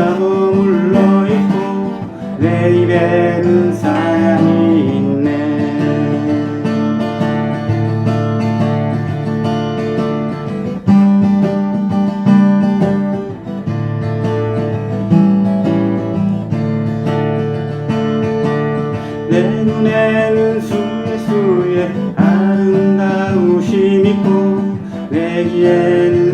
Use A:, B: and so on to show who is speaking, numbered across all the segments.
A: 향취가 머물러 있고 내 입에는 사랑이 있네. 내 눈에는 수의 수의 아름다우심 있고 내 귀에는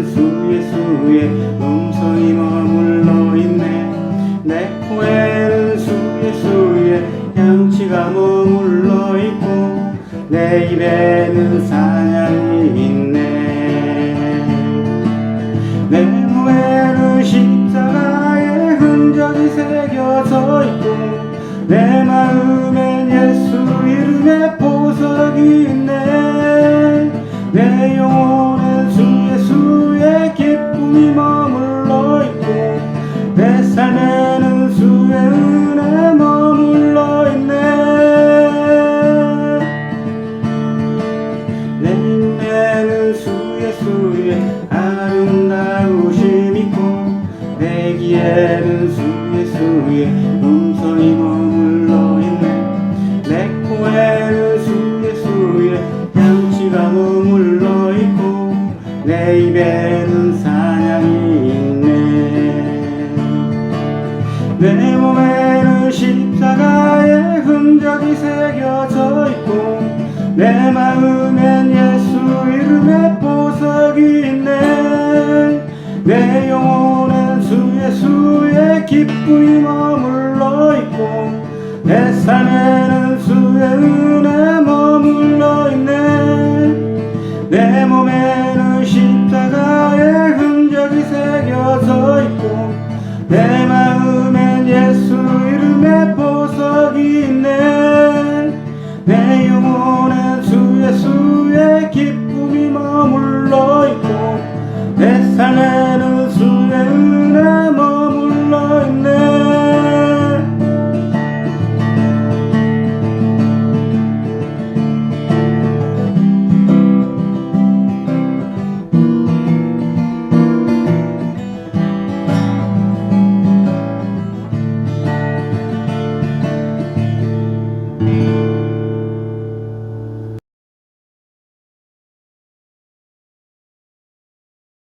A: 내 코에는 수의 수의 향취가 머물러 있고 내 입에는 사냥이 있네. 내 몸에는 십자가의 흔적이 새겨져 있고 내 마음엔 예수 이름의 보석이 있네. 내 영혼엔 주 예수의 기쁨이 삶에는 주의 은혜 머물러 있네. 내 수의 수의 아름다우심 있고 내 귀에는 수의 수의 음성이 머물러 있네. 내 코에는 수의 수의 향취가 머물러 있고 내 입에는 흔적이 새겨져 있고 내 마음엔 예수 이름의 보석이 있네. 내 영혼엔 주 예수의 기쁨이 머물러 있고 내 삶에는 주 Lord.